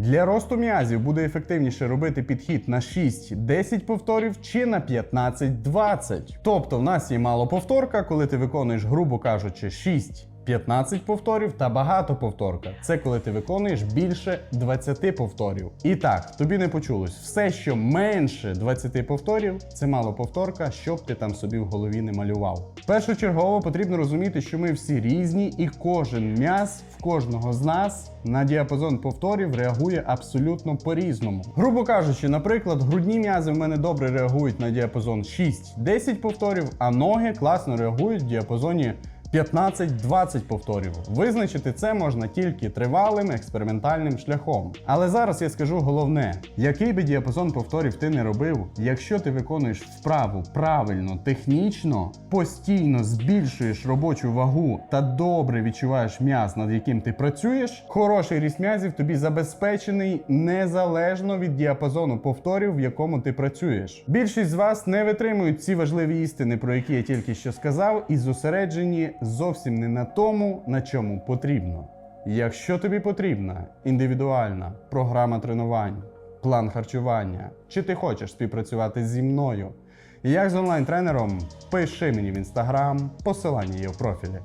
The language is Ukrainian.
Для росту м'язів буде ефективніше робити підхід на 6-10 повторів чи на 15-20. Тобто в нас є мало повторка, коли ти виконуєш, грубо кажучи, 6 15 повторів та багато повторка. Це коли ти виконуєш більше 20 повторів. І так, тобі не почулось. Все, що менше 20 повторів, це мало повторка, щоб ти там собі в голові не малював. Першочергово потрібно розуміти, що ми всі різні, і кожен м'яз в кожного з нас на діапазон повторів реагує абсолютно по-різному. Грубо кажучи, наприклад, грудні м'язи в мене добре реагують на діапазон 6-10 повторів, а ноги класно реагують в діапазоні 15-20 повторів. Визначити це можна тільки тривалим експериментальним шляхом. Але зараз я скажу головне: який би діапазон повторів ти не робив, якщо ти виконуєш вправу правильно, технічно, постійно збільшуєш робочу вагу та добре відчуваєш м'яз, над яким ти працюєш, хороший ріст м'язів тобі забезпечений незалежно від діапазону повторів, в якому ти працюєш. Більшість з вас не витримують ці важливі істини, про які я тільки що сказав, і зосереджені зовсім не на тому, на чому потрібно. Якщо тобі потрібна індивідуальна програма тренувань, план харчування, чи ти хочеш співпрацювати зі мною, як з онлайн-тренером, пиши мені в інстаграм, посилання є в профілі.